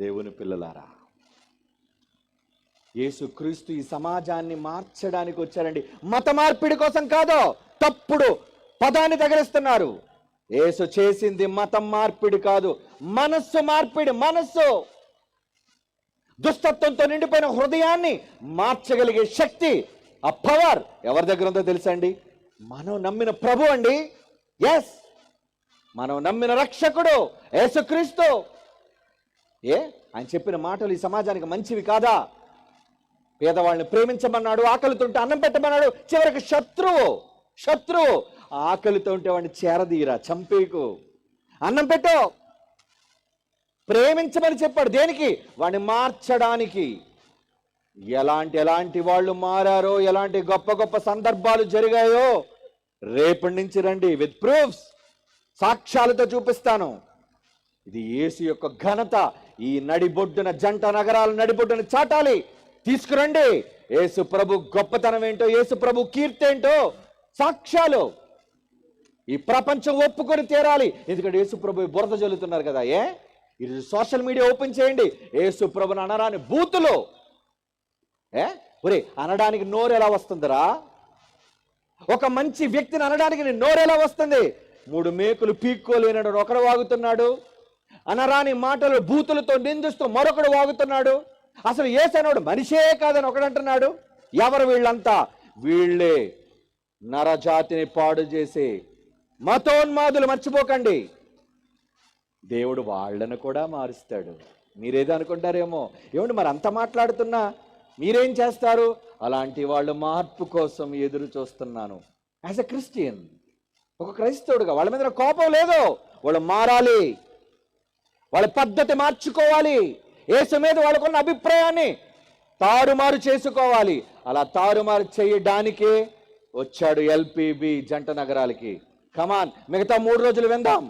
దేవుని పిల్లలారా యేసుక్రీస్తు ఈ సమాజాన్ని మార్చడానికి వచ్చారండి. మత మార్పిడి కోసం కాదు తప్పుడు పదాన్ని తగిలిస్తున్నారు. యేసు చేసింది మతం మార్పిడి కాదు మనస్సు మార్పిడి మనస్సు. దుస్తత్వంతో నిండిపోయిన హృదయాన్ని మార్చగలిగే శక్తి ఆ పవర్ ఎవరి దగ్గర ఉందో తెలుసండి? మనం నమ్మిన ప్రభు అండి. ఎస్ మనం నమ్మిన రక్షకుడు యేసుక్రీస్తు ఏ? ఆయన చెప్పిన మాటలు ఈ సమాజానికి మంచివి కాదా? పేదవాళ్ళని ప్రేమించమన్నాడు ఆకలితుంటే అన్నం పెట్టమన్నాడు చివరికి శత్రువు శత్రువు. ఆకలితో ఉంటే వాడిని చేరదీరా చంపేకు అన్నం పెట్టో. ప్రేమించమని చెప్పాడు. దేనికి? వాడిని మార్చడానికి. ఎలాంటి ఎలాంటి వాళ్ళు మారారో ఎలాంటి గొప్ప గొప్ప సందర్భాలు జరిగాయో రేపటి నుంచి రండి విత్ ప్రూఫ్స్. సాక్ష్యాలతో చూపిస్తాను. ఇది యేసు యొక్క ఘనత. ఈ నడిబొడ్డున జంట నగరాల నడిబొడ్డున చాటాలి. తీసుకురండి. యేసు ప్రభు గొప్పతనం ఏంటో యేసు ప్రభు కీర్తి ఏంటో సాక్ష్యాలు. ఈ ప్రపంచం ఒప్పుకొని తీరాలి. ఎందుకంటే యేసు ప్రభు బురద జల్లుతున్నారు కదా ఏ? ఇది సోషల్ మీడియా ఓపెన్ చేయండి. యేసు ప్రభుని అనరాని బూతులు. ఏ? ఒరే అనడానికి నోరు ఎలా వస్తుందిరా? ఒక మంచి వ్యక్తిని అనడానికి నోరు ఎలా వస్తుంది? మూడు మేకులు పీక్కోలేనాడు ఒకడు వాగుతున్నాడు. అనరాని మాటలు బూతులతో నిందిస్తూ మరొకడు వాగుతున్నాడు. అసలు ఏసనోడు మనిషే కాదని ఒకడంటున్నాడు. ఎవరు వీళ్ళంతా? వీళ్ళే నరజాతిని పాడు చేసి మతోన్మాదులు మర్చిపోకండి. దేవుడు వాళ్ళను కూడా మారుస్తాడు. మీరేదో అనుకుంటారేమో. ఏమండి మరి అంత మాట్లాడుతున్నా? మీరేం చేస్తారు? అలాంటి వాళ్ళు మార్పు కోసం ఎదురు చూస్తున్నాను. యాజ్ ఎ క్రిస్టియన్ ఒక క్రైస్తవుడుగా వాళ్ళ మీద కోపం లేదు. వాళ్ళు మారాలి. వాళ్ళ పద్ధతి మార్చుకోవాలి. యేసు మీద వాళ్ళకున్న అభిప్రాయాన్ని తారుమారు చేసుకోవాలి. అలా తారుమారు చేయడానికే వచ్చాడు ఎల్పిబి జంట నగరాలకి. కమాన్ మిగతా మూడు రోజులు విందాం.